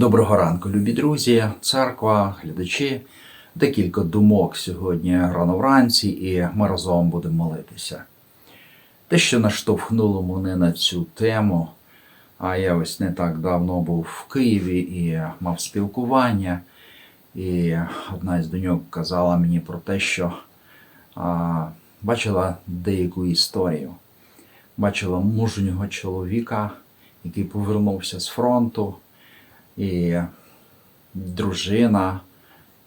Доброго ранку, любі друзі, церква, глядачі. Декілька думок сьогодні рано вранці, і ми разом будемо молитися. Те, що наштовхнуло мене на цю тему, а я ось не так давно був в Києві і мав спілкування, і одна із доньок казала мені про те, що а, бачила деяку історію. Бачила мужнього чоловіка, який повернувся з фронту і дружина,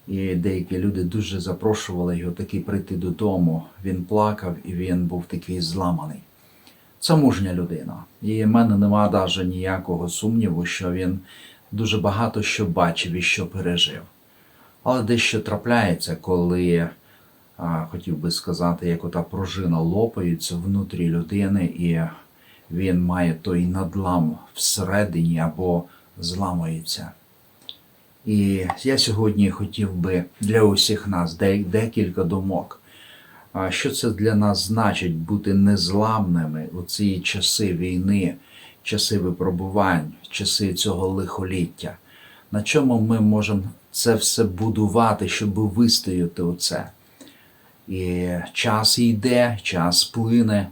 і деякі люди дуже запрошували його таки прийти додому. Він плакав і він був такий зламаний. Це мужня людина. І в мене нема навіть ніякого сумніву, що він дуже багато що бачив і що пережив. Але дещо трапляється, коли, а, хотів би сказати, як ота пружина лопається внутрі людини, і він має той надлам всередині або зламується. І я сьогодні хотів би для усіх нас декілька думок. Що це для нас значить бути незламними у ці часи війни, часи випробувань, часи цього лихоліття? На чому ми можемо це все будувати, щоб вистояти у це? І час йде, час плине,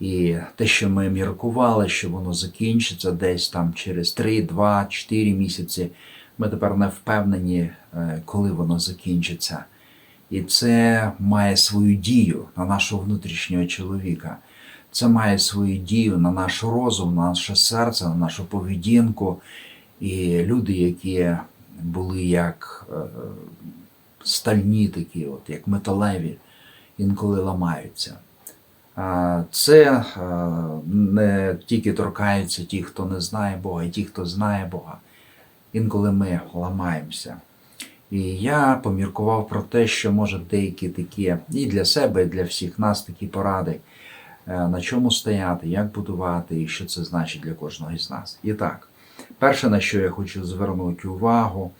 і те, що ми міркували, що воно закінчиться десь там через 3, 2, 4 місяці, ми тепер не впевнені, е, коли воно закінчиться. І це має свою дію на нашого внутрішнього чоловіка. Це має свою дію на наш розум, на наше серце, на нашу поведінку. І люди, які були як е, стальні такі, от, як металеві, інколи ламаються. Це не тільки торкається ті, хто не знає Бога, і ті, хто знає Бога. Інколи ми ламаємося. І я поміркував про те, що може деякі такі і для себе, і для всіх нас такі поради, е, на чому стояти, як будувати, і що це значить для кожного із нас. І так, перше, на що я хочу звернути увагу,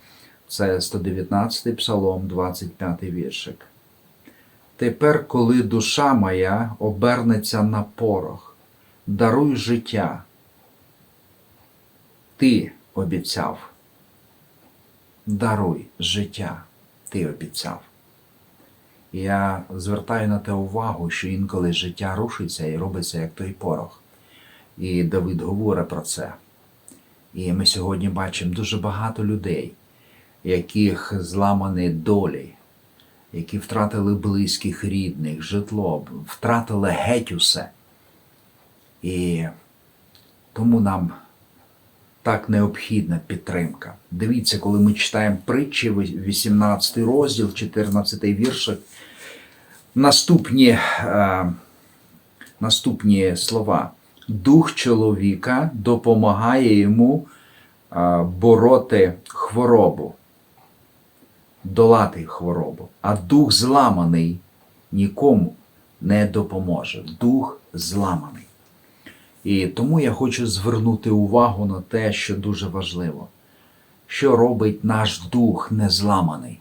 це 119 псалом, 25 віршик. Тепер, коли душа моя обернеться на порох, даруй життя. Ти обіцяв. Даруй життя, ти обіцяв. Я звертаю на те увагу, що інколи життя рушиться і робиться як той порох. І Давид говорить про це. І ми сьогодні бачимо дуже багато людей, яких зламані долі, які втратили близьких рідних, житло, втратили геть усе. І тому нам так необхідна підтримка. Дивіться, коли ми читаємо притчі, 18 розділ, 14 віршик, наступні, е, наступні слова. Дух чоловіка допомагає йому е, бороти хворобу долати хворобу, а дух зламаний нікому не допоможе. Дух зламаний. І тому я хочу звернути увагу на те, що дуже важливо, що робить наш дух незламаний.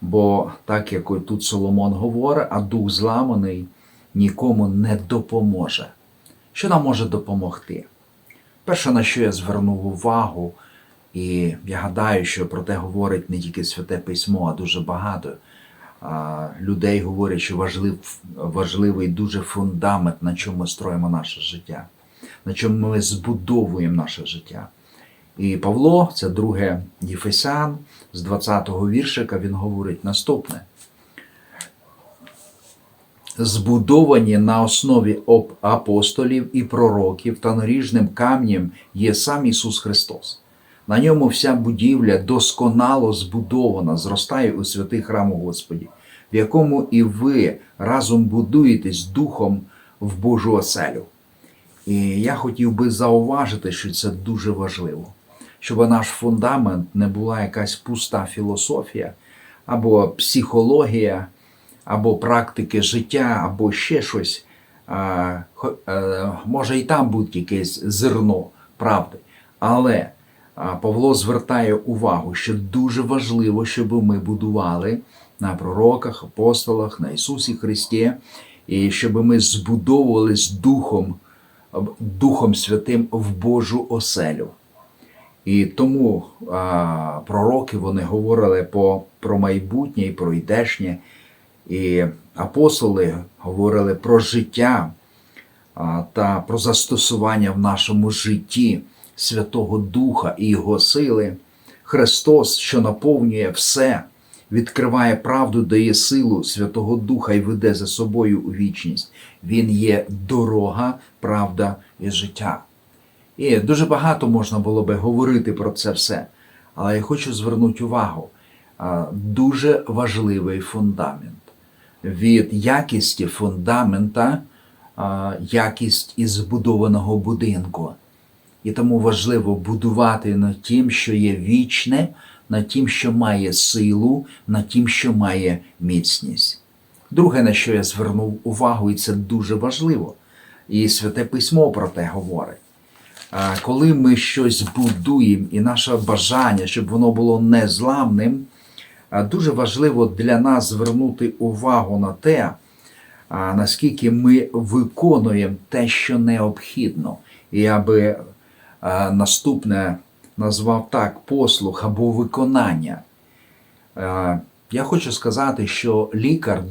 Бо так як тут Соломон говорить, а дух зламаний нікому не допоможе. Що нам може допомогти? Перше, на що я звернув увагу, і я гадаю, що про те говорить не тільки Святе Письмо, а дуже багато людей говорять, що важлив, важливий дуже фундамент, на чому ми строїмо наше життя, на чому ми збудовуємо наше життя. І Павло, це друге Єфесян, з 20-го віршика, він говорить наступне. Збудовані на основі апостолів і пророків та наріжним камнем є сам Ісус Христос. На ньому вся будівля досконало збудована, зростає у святий храм Господі, в якому і ви разом будуєтесь духом в Божу оселю. І я хотів би зауважити, що це дуже важливо, щоб наш фундамент не була якась пуста філософія або психологія, або практики життя, або ще щось. Е, Може і там буде якесь зерно правди. Але Павло звертає увагу, що дуже важливо, щоб ми будували на пророках, апостолах, на Ісусі Христі, і щоб ми збудовувались Духом, Духом Святим в Божу оселю. І тому а, пророки вони говорили по, про майбутнє і про йдешнє. І апостоли говорили про життя а, та про застосування в нашому житті Святого Духа і Його сили. Христос, що наповнює все, відкриває правду, дає силу Святого Духа і веде за собою у вічність. Він є дорога, правда і життя. І дуже багато можна було би говорити про це все. Але я хочу звернути увагу. Дуже важливий фундамент. Від якісті фундамента якість і збудованого будинку. І тому важливо будувати над тим, що є вічне, над тим, що має силу, над тим, що має міцність. Друге, на що я звернув увагу, і це дуже важливо, і Святе Письмо про те говорить. Коли ми щось будуємо, і наше бажання, щоб воно було незламним, дуже важливо для нас звернути увагу на те, наскільки ми виконуємо те, що необхідно. І я наступне назвав так послуг або виконання. Я хочу сказати, що лікар,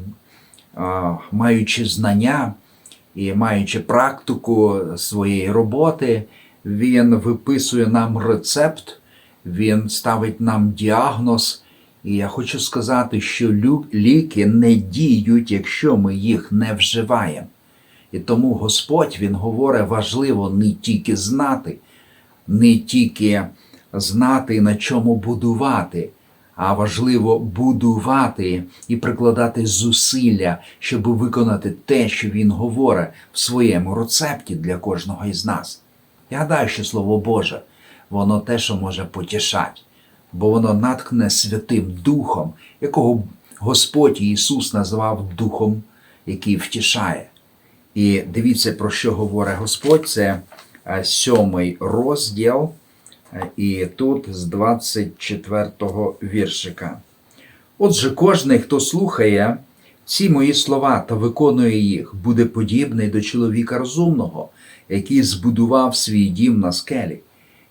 маючи знання і маючи практику своєї роботи, він виписує нам рецепт, він ставить нам діагноз. І я хочу сказати, що ліки не діють, якщо ми їх не вживаємо. І тому Господь Він говорить, важливо не тільки знати, не тільки знати, на чому будувати, а важливо будувати і прикладати зусилля, щоб виконати те, що він говорить в своєму рецепті для кожного із нас. Я гадаю, що Слово Боже, воно те, що може потішати, бо воно наткне Святим Духом, якого Господь Ісус назвав Духом, який втішає. І дивіться, про що говорить Господь, це сьомий розділ, е, і тут з 24 віршика. Отже, кожний, хто слухає ці мої слова та виконує їх, буде подібний до чоловіка розумного, який збудував свій дім на скелі,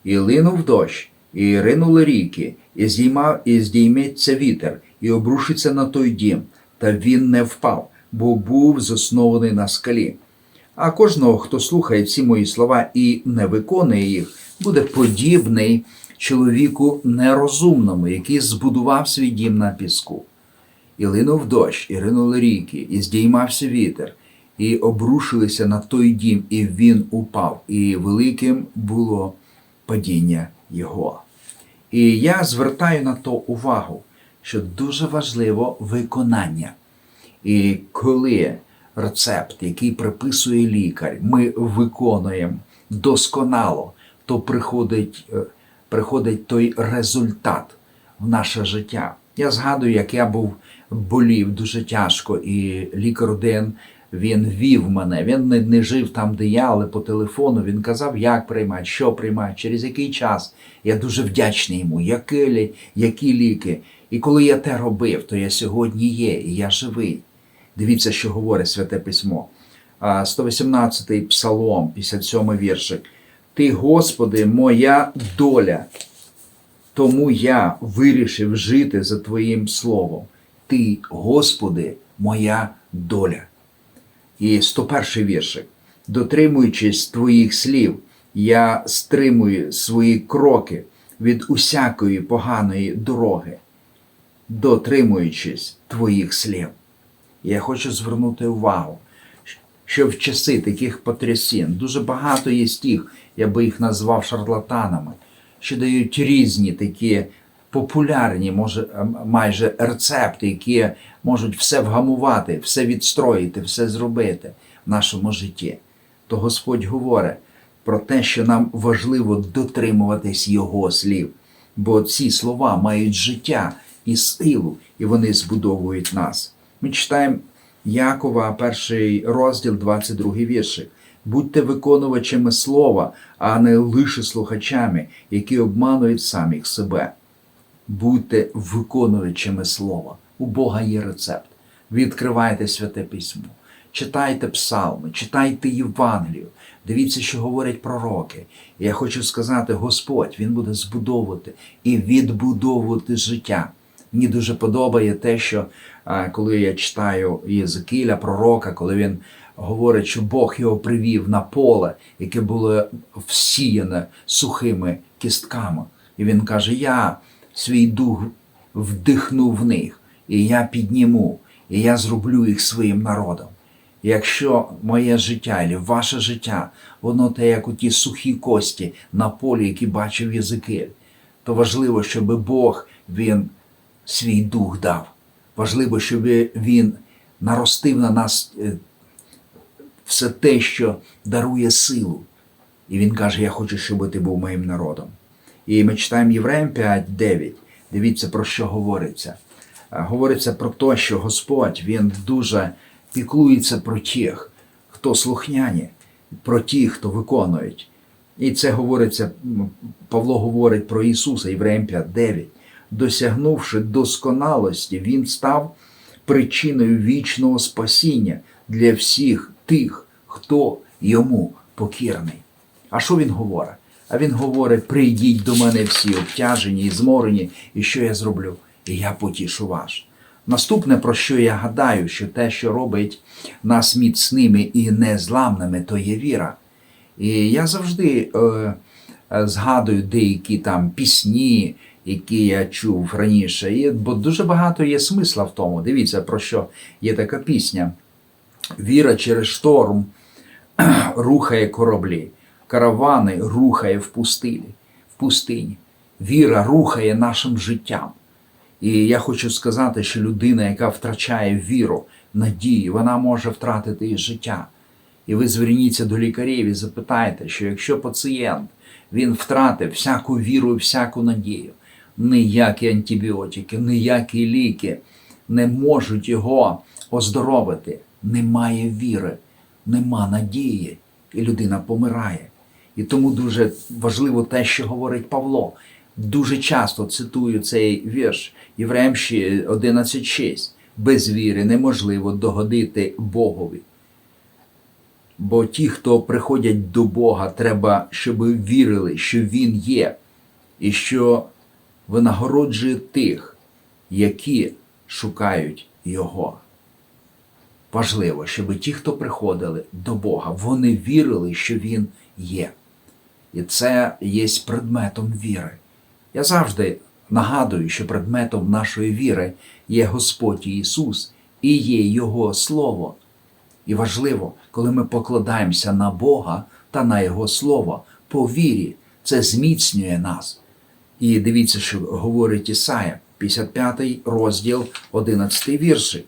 і линув дощ, і ринули ріки, і здійма, і здійметься вітер, і обрушиться на той дім, та він не впав, бо був заснований на скалі. А кожного, хто слухає ці мої слова і не виконує їх, буде подібний чоловіку нерозумному, який збудував свій дім на піску. І линув дощ, і ринули ріки, і здіймався вітер, і обрушилися на той дім, і він упав, і великим було падіння його. І я звертаю на то увагу, що дуже важливо виконання. І коли рецепт, який приписує лікар, ми виконуємо досконало, то приходить, е, приходить той результат в наше життя. Я згадую, як я був болів дуже тяжко, і лікар один він вів мене. Він не, не жив там, де я, але по телефону він казав, як приймати, що приймати, через який час. Я дуже вдячний йому, які, які ліки. І коли я те робив, то я сьогодні є, і я живий. Дивіться, що говорить Святе Письмо. 118-й Псалом, 57 віршик. Ти, Господи, моя доля, тому я вирішив жити за Твоїм словом. Ти, Господи, моя доля. І 101 віршик. Дотримуючись Твоїх слів, я стримую свої кроки від усякої поганої дороги, дотримуючись Твоїх слів. Я хочу звернути увагу, що в часи таких потрясін дуже багато є тих, я би їх назвав шарлатанами, що дають різні такі популярні, може, майже рецепти, які можуть все вгамувати, все відстроїти, все зробити в нашому житті. То Господь говорить про те, що нам важливо дотримуватись Його слів, бо ці слова мають життя і силу, і вони збудовують нас. Ми читаємо Якова, перший розділ, 22 віршик. Будьте виконувачами слова, а не лише слухачами, які обманують самих себе. Будьте виконувачами слова. У Бога є рецепт. Відкривайте святе письмо, читайте псалми, читайте Євангелію. Дивіться, що говорять пророки. Я хочу сказати, Господь Він буде збудовувати і відбудовувати життя. Мені дуже подобає те, що коли я читаю Єзекіля, пророка, коли він говорить, що Бог його привів на поле, яке було всіяне сухими кістками. І він каже: Я свій дух вдихну в них, і я підніму, і я зроблю їх своїм народом. Якщо моє життя або ваше життя, воно те, як у ті сухі кості на полі, які бачив Єзикель, то важливо, щоб Бог він свій дух дав. Важливо, щоб він наростив на нас е, все те, що дарує силу. І він каже: Я хочу, щоб ти був моїм народом. І ми читаємо Євреям 5.9. Дивіться, про що говориться. Е, Говориться про те, що Господь Він дуже піклується про тих, хто слухняні, про тих, хто виконують. І це говориться, Павло говорить про Ісуса, Євреям 5.9. Досягнувши досконалості, Він став причиною вічного спасіння для всіх тих, хто йому покірний. А що він говорить? А він говорить: прийдіть до мене всі обтяжені і зморені, і що я зроблю? І я потішу вас. Наступне, про що я гадаю, що те, що робить нас міцними і незламними, то є віра. І я завжди е, е, згадую деякі там пісні, які я чув раніше, і, бо дуже багато є смисла в тому. Дивіться, про що є така пісня. Віра через шторм рухає кораблі, каравани рухає в пустилі, в пустині. Віра рухає нашим життям. І я хочу сказати, що людина, яка втрачає віру, надію, вона може втратити і життя. І ви зверніться до лікарів і запитайте, що якщо пацієнт він втратив всяку віру і всяку надію, ніякі антибіотики, ніякі ліки не можуть його оздоровити. Немає віри, нема надії, і людина помирає. І тому дуже важливо те, що говорить Павло. Дуже часто цитую цей вірш Євреям 11.6. Без віри неможливо догодити Богові. Бо ті, хто приходять до Бога, треба, щоб вірили, що Він є, і що винагороджує тих, які шукають Його. Важливо, щоб ті, хто приходили до Бога, вони вірили, що Він є. І це є предметом віри. Я завжди нагадую, що предметом нашої віри є Господь Ісус і є Його Слово. І важливо, коли ми покладаємося на Бога та на Його Слово по вірі, це зміцнює нас. І дивіться, що говорить Ісая, 55 розділ, 11 віршик.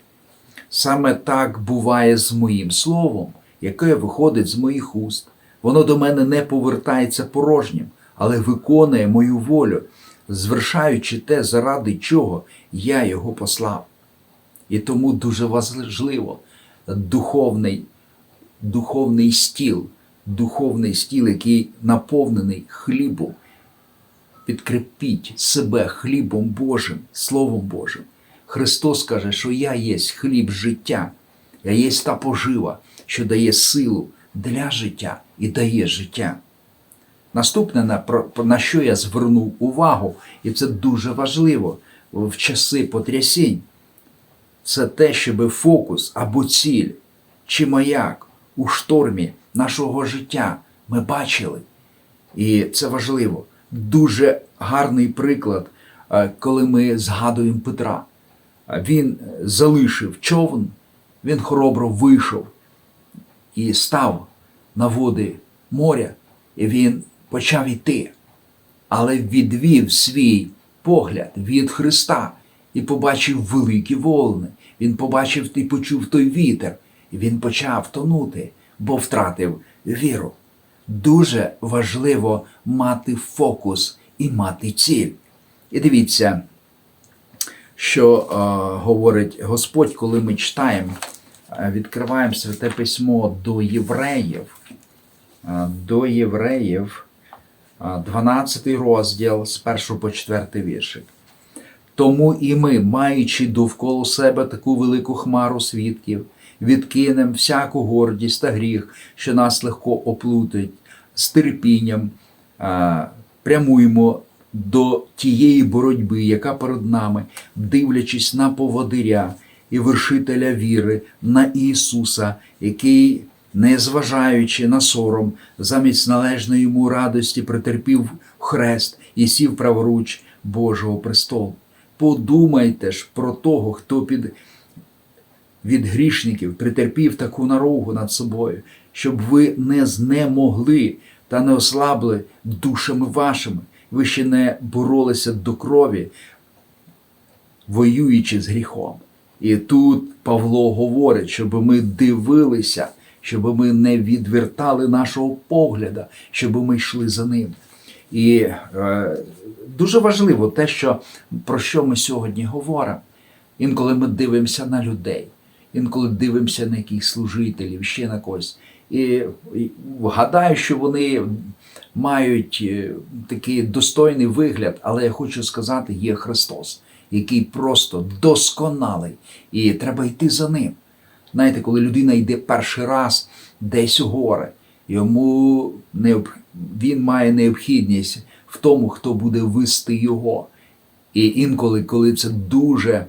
Саме так буває з моїм словом, яке виходить з моїх уст. Воно до мене не повертається порожнім, але виконує мою волю, звершаючи те, заради чого я його послав. І тому дуже важливо духовний, духовний стіл, духовний стіл, який наповнений хлібом. Підкрепіть себе хлібом Божим, Словом Божим. Христос каже, що я є хліб життя, я є та пожива, що дає силу для життя і дає життя. Наступне, на, на що я звернув увагу, і це дуже важливо в часи потрясінь, це те, щоб фокус або ціль чи маяк у штормі нашого життя ми бачили. І це важливо. Дуже гарний приклад, е, коли ми згадуємо Петра. Він залишив човен, він хоробро вийшов і став на води моря, і він почав йти, але відвів свій погляд від Христа і побачив великі волни. Він побачив і почув той вітер, і він почав тонути, бо втратив віру. Дуже важливо мати фокус і мати ціль. І дивіться, що е, говорить Господь, коли ми читаємо, е, відкриваємо святе письмо до євреїв, е, до євреїв, е, 12 розділ з 1 по 4 віршик. Тому і ми, маючи довкола себе таку велику хмару свідків, відкинемо всяку гордість та гріх, що нас легко оплутить, з терпінням а, прямуємо до тієї боротьби, яка перед нами, дивлячись на поводиря і вершителя віри, на Ісуса, який, незважаючи на сором, замість належної йому радості претерпів хрест і сів праворуч Божого престолу. Подумайте ж про того, хто під від грішників притерпів таку наругу над собою, щоб ви не знемогли та не ослабли душами вашими. Ви ще не боролися до крові, воюючи з гріхом. І тут Павло говорить, щоб ми дивилися, щоб ми не відвертали нашого погляда, щоб ми йшли за ним. І е, дуже важливо те, що, про що ми сьогодні говоримо. Інколи ми дивимося на людей, інколи дивимося на якихось служителів, ще на когось. І, гадаю, що вони мають е, такий достойний вигляд, але я хочу сказати, є Христос, який просто досконалий, і треба йти за ним. Знаєте, коли людина йде перший раз десь у гори, йому необ... він має необхідність в тому, хто буде вести його. І інколи, коли це дуже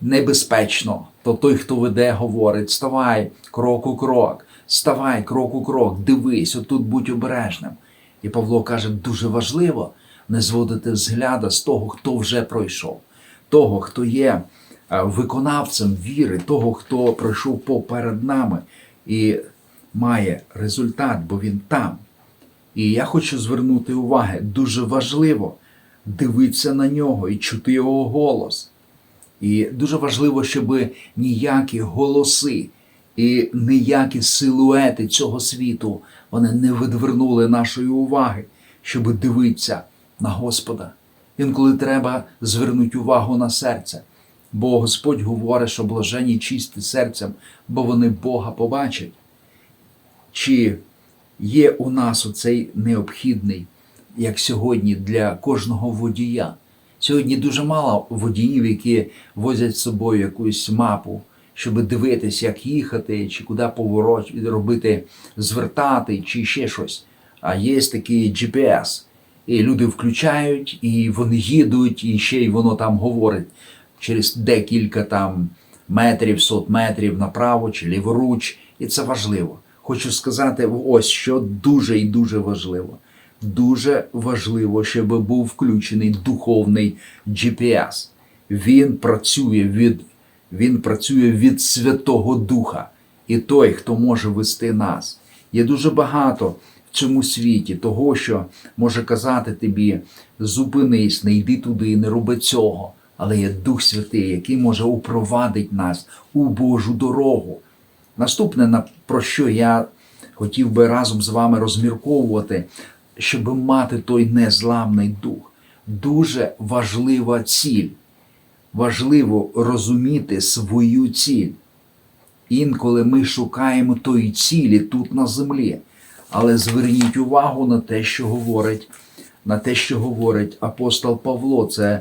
небезпечно, то той, хто веде, говорить: ставай крок у крок, ставай крок у крок, дивись, отут будь обережним. І Павло каже, дуже важливо не зводити взгляда з того, хто вже пройшов, того, хто є виконавцем віри, того, хто пройшов поперед нами і має результат, бо він там. І я хочу звернути увагу, дуже важливо дивитися на нього і чути його голос. І дуже важливо, щоб ніякі голоси і ніякі силуети цього світу вони не відвернули нашої уваги, щоб дивитися на Господа. Інколи треба звернути увагу на серце. Бо Господь говорить, що блажені чисті серцем, бо вони Бога побачать. Чи є у нас оцей необхідний, як сьогодні, для кожного водія? Сьогодні дуже мало водіїв, які возять з собою якусь мапу, щоб дивитись, як їхати, чи куди поворот робити, звертати, чи ще щось. А є такий GPS. І люди включають, і вони їдуть, і ще й воно там говорить через декілька там метрів, сот метрів направо чи ліворуч. І це важливо. Хочу сказати, ось що дуже і дуже важливо. Дуже важливо, щоб був включений духовний GPS. Він працює від, він працює від Святого Духа. І той, хто може вести нас. Є дуже багато в цьому світі того, що може казати тобі: зупинись, не йди туди, не роби цього. Але є Дух Святий, який може упровадити нас у Божу дорогу. Наступне, про що я хотів би разом з вами розмірковувати, щоб мати той незламний дух. Дуже важлива ціль. Важливо розуміти свою ціль. Інколи ми шукаємо тої цілі тут на землі. Але зверніть увагу на те, що говорить, на те, що говорить апостол Павло. Це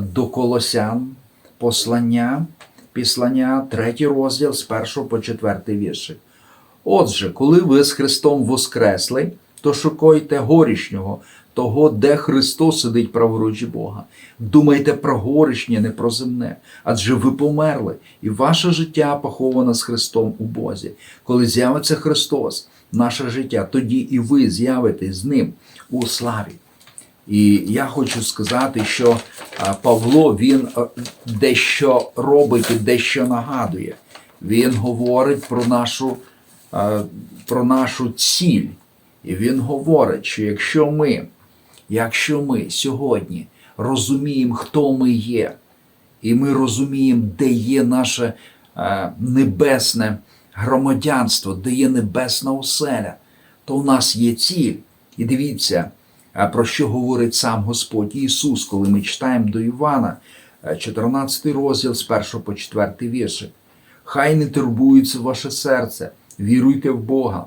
до Колосян, послання, післання, третій розділ з першого по четвертий віршик. Отже, коли ви з Христом воскресли, то шукайте горішнього, того, де Христос сидить праворуч Бога. Думайте про горішнє, не про земне, адже ви померли, і ваше життя поховано з Христом у Бозі. Коли з'явиться Христос, наше життя, тоді і ви з'явитесь з Ним у славі. І я хочу сказати, що Павло він дещо робить і дещо нагадує. Він говорить про нашу, про нашу ціль. І він говорить, що якщо ми, якщо ми сьогодні розуміємо, хто ми є, і ми розуміємо, де є наше е, небесне громадянство, де є небесна оселя, то у нас є ціль. І дивіться, про що говорить сам Господь Ісус, коли ми читаємо до Івана, е, 14 розділ з 1 по 4 віршик. Хай не турбується ваше серце, віруйте в Бога.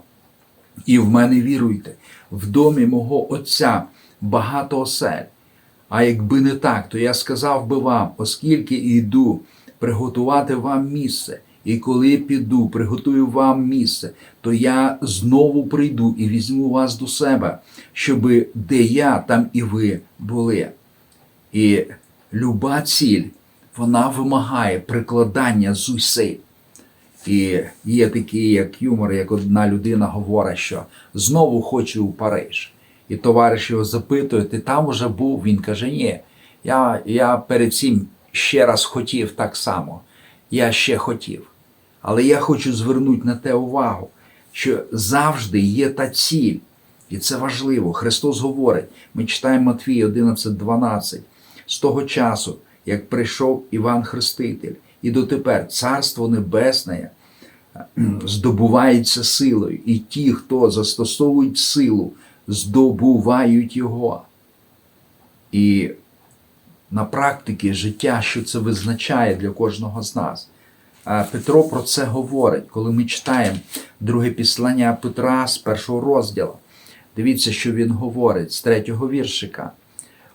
І в мене віруйте, в домі мого Отця багато осель. А якби не так, то я сказав би вам, оскільки йду приготувати вам місце, І коли піду, приготую вам місце, то я знову прийду і візьму вас до себе, щоби де я, там і ви були. І люба ціль, вона вимагає прикладання зусиль. І є такий як юмор, як одна людина говорить, що знову хочу у Париж. І товариш його запитує, ти там уже був? Він каже, ні, я, я перед цим ще раз хотів так само. Я ще хотів. Але я хочу звернути на те увагу, що завжди є та ціль. І це важливо. Христос говорить, ми читаємо Матвій 11.12. З того часу, як прийшов Іван Хреститель, і дотепер Царство Небесне здобувається силою, і ті, хто застосовують силу, здобувають його. І на практиці життя, що це визначає для кожного з нас. Петро про це говорить, коли ми читаємо друге післання Петра з першого розділу. Дивіться, що він говорить з третього віршика.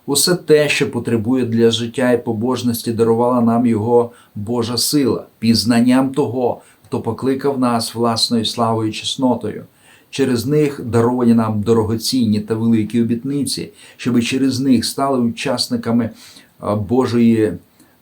Усе те, що потребує для життя і побожності, дарувала нам Його Божа сила, пізнанням того, хто покликав нас власною славою і чеснотою. Через них даровані нам дорогоцінні та великі обітниці, щоб через них стали учасниками Божої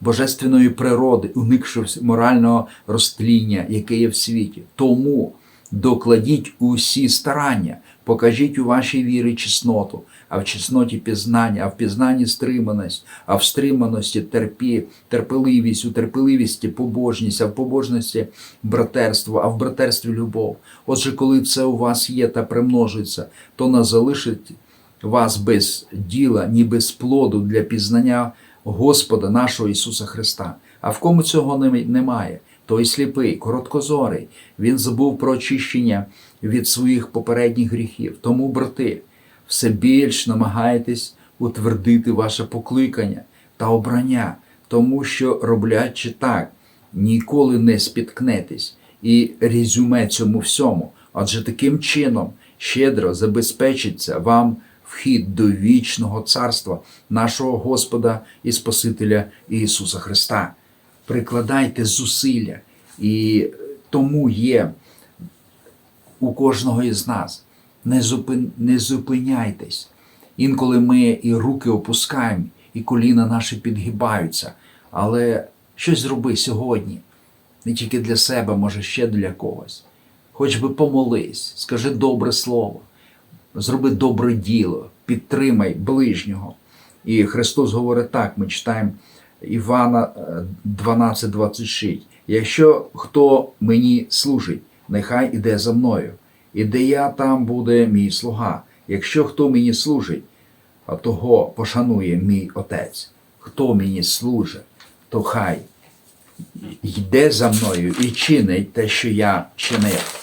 божественної природи, уникши морального розтління, яке є в світі. Тому докладіть усі старання, покажіть у вашій вірі чесноту, а в чесноті пізнання, а в пізнанні стриманість, а в стриманості терпі, терпеливість, у терпеливісті побожність, а в побожності братерство, а в братерстві любов. Отже, коли це у вас є та примножується, то не залишить вас без діла, ні без плоду для пізнання Господа нашого Ісуса Христа. А в кому цього не- немає? Той сліпий, короткозорий. Він забув про очищення від своїх попередніх гріхів. Тому, брати, все більш намагайтесь утвердити ваше покликання та обрання, тому що, роблячи так, ніколи не спіткнетесь. І резюме цьому всьому, адже таким чином щедро забезпечиться вам вхід до вічного царства нашого Господа і Спасителя Ісуса Христа. Прикладайте зусилля, і тому є у кожного із нас. Не, зупин, не зупиняйтесь. Інколи ми і руки опускаємо, і коліна наші підгибаються. Але щось зроби сьогодні, не тільки для себе, може ще для когось. Хоч би помолись, скажи добре слово, зроби добре діло, підтримай ближнього. І Христос говорить так: ми читаємо Івана е, 12:26. Якщо хто мені служить, нехай іде за мною, і де я, там буде мій слуга. Якщо хто мені служить, того пошанує мій отець. Хто мені служить, то хай йде за мною і чинить те, що я чинив.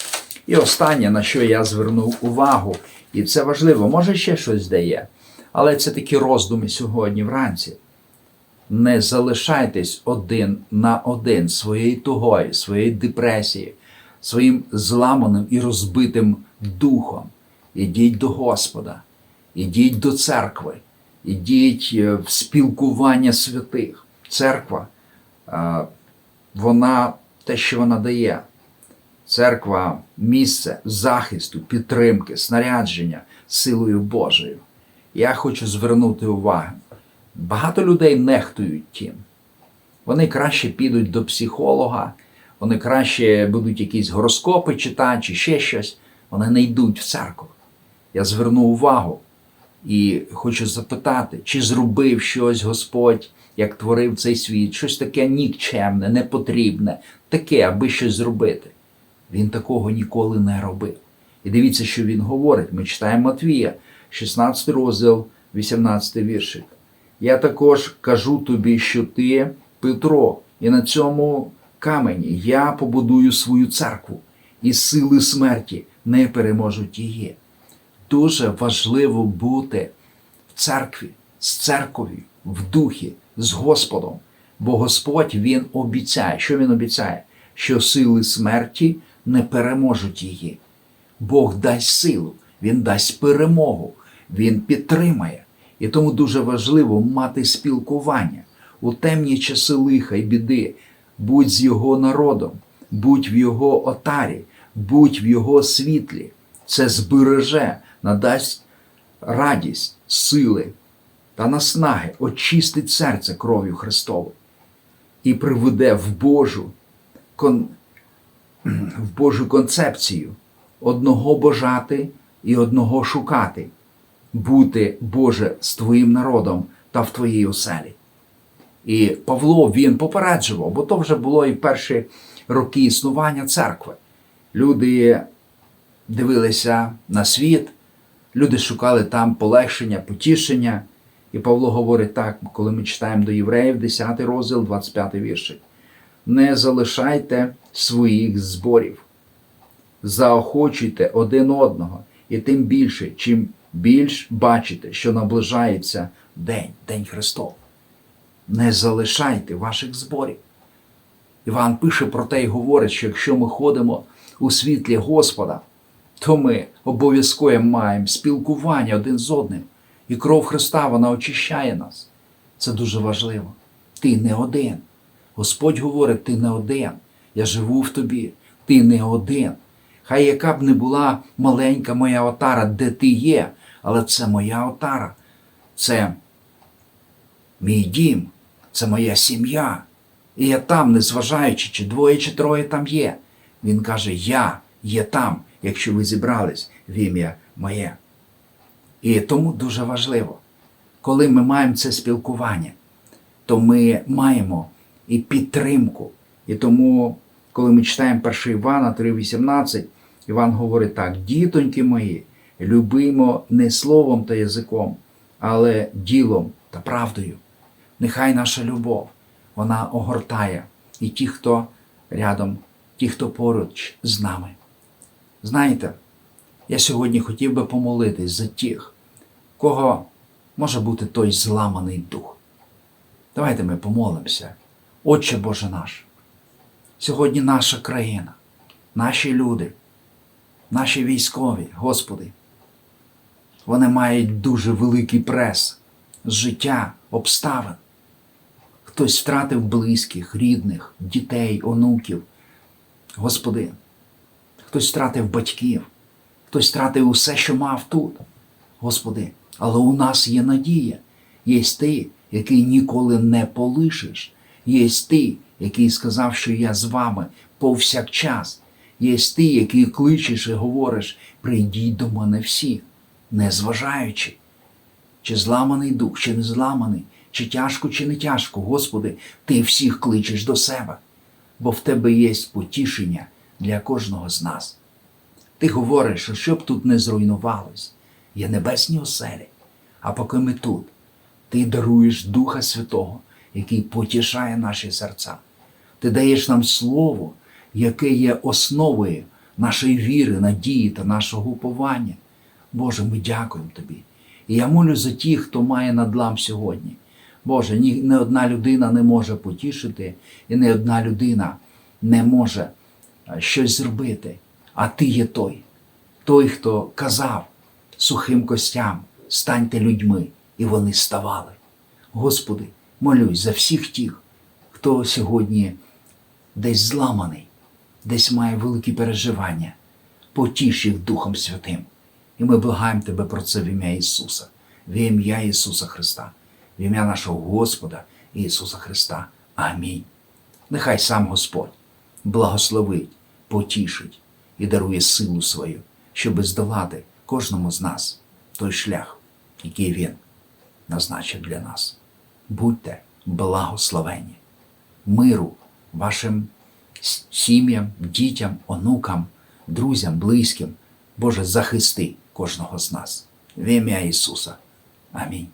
І останнє, на що я звернув увагу, і це важливо, може ще щось дає, але це такі роздуми сьогодні вранці. Не залишайтесь один на один своєю тугою, своєю депресією, своїм зламаним і розбитим духом. Ідіть до Господа, ідіть до церкви, ідіть е, в спілкування святих. Церква, е, вона те, що вона дає. Церква місце захисту, підтримки, снарядження силою Божою. Я хочу звернути увагу. Багато людей нехтують тим. Вони краще підуть до психолога, вони краще будуть якісь гороскопи читати чи ще щось. Вони не йдуть в церкву. Я зверну увагу і хочу запитати, чи зробив щось Господь, як творив цей світ, щось таке нікчемне, непотрібне, таке, аби щось зробити. Він такого ніколи не робив. І дивіться, що він говорить. Ми читаємо Матвія, 16 розділ, 18 віршик. Я також кажу тобі, що ти Петро, і на цьому камені я побудую свою церкву, і сили смерті не переможуть її. Дуже важливо бути в церкві, з церков'ю, в духі, з Господом. Бо Господь Він обіцяє. Що Він обіцяє? Що сили смерті не переможуть її. Бог дасть силу, Він дасть перемогу, Він підтримає. І тому дуже важливо мати спілкування у темні часи лиха й біди. Будь з його народом, будь в Його отарі, будь в Його світлі. Це збереже, надасть радість, сили та наснаги, очистить серце кров'ю Христовою і приведе в Божу, кон... в Божу концепцію одного бажати і одного шукати, бути Боже з твоїм народом та в твоїй оселі. І Павло він попереджував, бо то вже було і в перші роки існування церкви. Люди дивилися на світ, люди шукали там полегшення, потішення. І Павло говорить так, коли ми читаємо до євреїв, 10 розділ, 25 віршик. Не залишайте своїх зборів, заохочуйте один одного, і тим більше, чим більш бачите, що наближається день, День Христов. Не залишайте ваших зборів. Іван пише про те і говорить, що якщо ми ходимо у світлі Господа, то ми обов'язково маємо спілкування один з одним. І кров Христа вона очищає нас. Це дуже важливо. Ти не один. Господь говорить, ти не один. Я живу в тобі, ти не один. Хай яка б не була маленька моя отара, де ти є, але це моя отара, це мій дім, це моя сім'я. І я там, незважаючи, чи двоє, чи троє там є. Він каже: Я є там, якщо ви зібрались в ім'я моє. І тому дуже важливо, коли ми маємо це спілкування, то ми маємо і підтримку. І тому, коли ми читаємо 1 Івана 3,18, Іван говорить так: дітоньки мої, любимо не словом та язиком, але ділом та правдою. Нехай наша любов, вона огортає і ті, хто рядом, ті, хто поруч з нами. Знаєте, я сьогодні хотів би помолитись за тих, кого може бути той зламаний дух. Давайте ми помолимося. Отче Боже наш, сьогодні наша країна, наші люди, наші військові, Господи, вони мають дуже великий прес з життя, обставин. Хтось втратив близьких, рідних, дітей, онуків. Господи, хтось втратив батьків, хтось втратив усе, що мав тут. Господи, але у нас є надія. Є ти, який ніколи не полишиш. Є ти, який сказав, що я з вами повсякчас. Є ти, який кличеш і говориш, прийдіть до мене всі, незважаючи, чи зламаний дух, чи не зламаний, чи тяжко, чи не тяжко, Господи, Ти всіх кличеш до себе, бо в Тебе є потішення для кожного з нас. Ти говориш, що щоб тут не зруйнувалось, є небесні оселі, а поки ми тут, Ти даруєш Духа Святого, який потішає наші серця. Ти даєш нам Слово, яке є основою нашої віри, надії та нашого уповання. Боже, ми дякуємо Тобі. І я молю за тих, хто має надлам сьогодні. Боже, ні, не одна людина не може потішити, і не одна людина не може е, щось зробити. А ти є той, той, хто казав сухим костям, станьте людьми, і вони ставали. Господи, молюсь за всіх тих, хто сьогодні десь зламаний, десь має великі переживання, потіш їх Духом Святим. І ми благаємо Тебе про це в ім'я Ісуса, в ім'я Ісуса Христа, в ім'я нашого Господа Ісуса Христа. Амінь. Нехай сам Господь благословить, потішить і дарує силу свою, щоби здолати кожному з нас той шлях, який Він назначив для нас. Будьте благословені, миру вашим сім'ям, дітям, онукам, друзям, близьким. Боже, захисти кожного з нас. В ім'я Ісуса. Амінь.